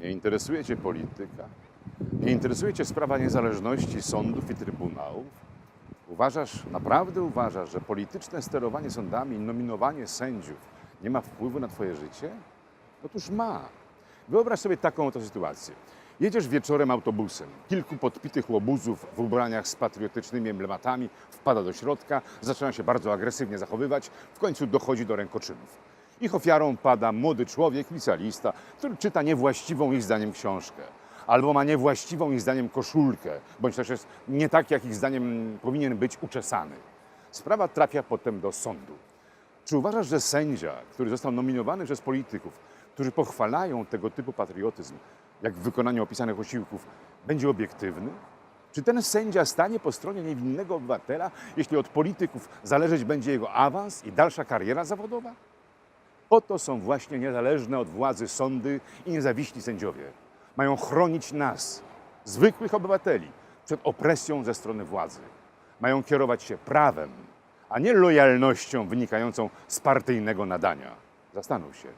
Nie interesuje Cię polityka? Nie interesuje Cię sprawa niezależności sądów i trybunałów? Uważasz, naprawdę uważasz, że polityczne sterowanie sądami i nominowanie sędziów nie ma wpływu na Twoje życie? Otóż ma. Wyobraź sobie taką oto sytuację. Jedziesz wieczorem autobusem. Kilku podpitych łobuzów w ubraniach z patriotycznymi emblematami wpada do środka, zaczyna się bardzo agresywnie zachowywać, w końcu dochodzi do rękoczynów. Ich ofiarą pada młody człowiek, licealista, który czyta niewłaściwą ich zdaniem książkę. Albo ma niewłaściwą ich zdaniem koszulkę, bądź też jest nie tak, jak ich zdaniem powinien być uczesany. Sprawa trafia potem do sądu. Czy uważasz, że sędzia, który został nominowany przez polityków, którzy pochwalają tego typu patriotyzm, jak w wykonaniu opisanych osiłków, będzie obiektywny? Czy ten sędzia stanie po stronie niewinnego obywatela, jeśli od polityków zależeć będzie jego awans i dalsza kariera zawodowa? Po to są właśnie niezależne od władzy sądy i niezawiśli sędziowie. Mają chronić nas, zwykłych obywateli, przed opresją ze strony władzy. Mają kierować się prawem, a nie lojalnością wynikającą z partyjnego nadania. Zastanów się.